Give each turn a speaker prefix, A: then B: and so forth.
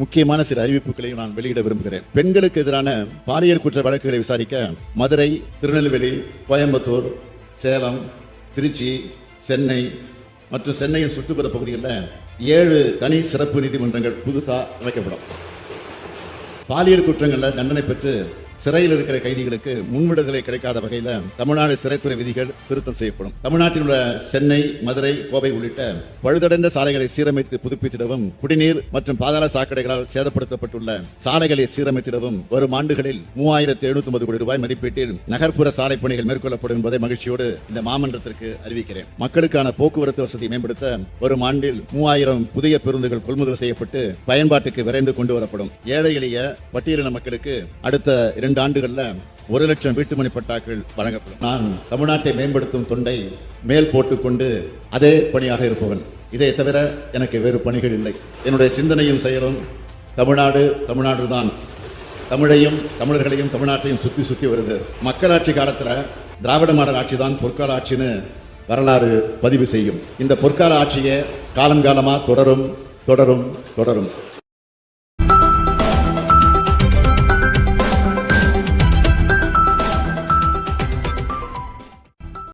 A: முக்கியமான சில அறிவிப்புகளையும் நான் வெளியிட விரும்புகிறேன். பெண்களுக்கு எதிரான பாலியல் குற்ற வழக்குகளை விசாரிக்க மதுரை திருநெல்வேலி கோயம்புத்தூர் சேலம் திருச்சி சென்னை மற்றும் சென்னையின் சுற்றுப்புற பகுதிகளில் ஏழு தனி சிறப்பு நீதிமன்றங்கள் புதுசாக அமைக்கப்படும். பாலியல் குற்றங்களில் தண்டனை பெற்று சிறையில் இருக்கிற கைதிகளுக்கு முன்விடுதலை கிடைக்காத வகையில் தமிழ்நாடு சிறைத்துறை விதிகள் திருத்தம் செய்யப்படும். தமிழ்நாட்டில் உள்ள சென்னை மதுரை கோவை உள்ளிட்ட பழுதடைந்த சாலைகளை சீரமைத்து புதுப்பித்திடவும் குடிநீர் மற்றும் பாதாள சாக்கடைகளால் சேதப்படுத்தப்பட்டுள்ள சாலைகளை சீரமைத்திடவும் வரும் ஆண்டுகளில் மூவாயிரத்தி எழுநூத்தி ஒன்பது கோடி ரூபாய் மதிப்பீட்டில் நகர்ப்புற சாலை பணிகள் மேற்கொள்ளப்படும் என்பதை மகிழ்ச்சியோடு இந்த மாமன்றத்திற்கு அறிவிக்கிறேன். மக்களுக்கான போக்குவரத்து வசதி மேம்படுத்த வரும் ஆண்டில் மூவாயிரம் புதிய பேருந்துகள் கொள்முதல் செய்யப்பட்டு பயன்பாட்டுக்கு விரைந்து கொண்டு வரப்படும். ஏழை எளிய பட்டியலின மக்களுக்கு அடுத்த இரண்டு ஆண்டுகள்ல ஒரு லட்சம் வீட்டுமனை பட்டாக்கள் வழங்கப்படும். நான் தமிழ்நாட்டை மேம்படுத்தும் தொண்டை மேல் போட்டுக்கொண்டு அதே பணியாக இருப்பவன். இதை தவிர எனக்கு வேறு பணிகள் இல்லை. என்னுடைய சிந்தனையும் செயலும் தமிழ்நாடு தமிழ்நாடு தான் தமிழையும் தமிழர்களையும் தமிழ்நாட்டையும் சுத்தி சுத்தி வருது. மக்களாட்சி காலத்துல திராவிட மாடல் ஆட்சி தான் பொற்கால ஆட்சின்னு வரலாறு பதிவு செய்யும். இந்த பொற்கால ஆட்சியை காலம் காலமா தொடரும் தொடரும் தொடரும்.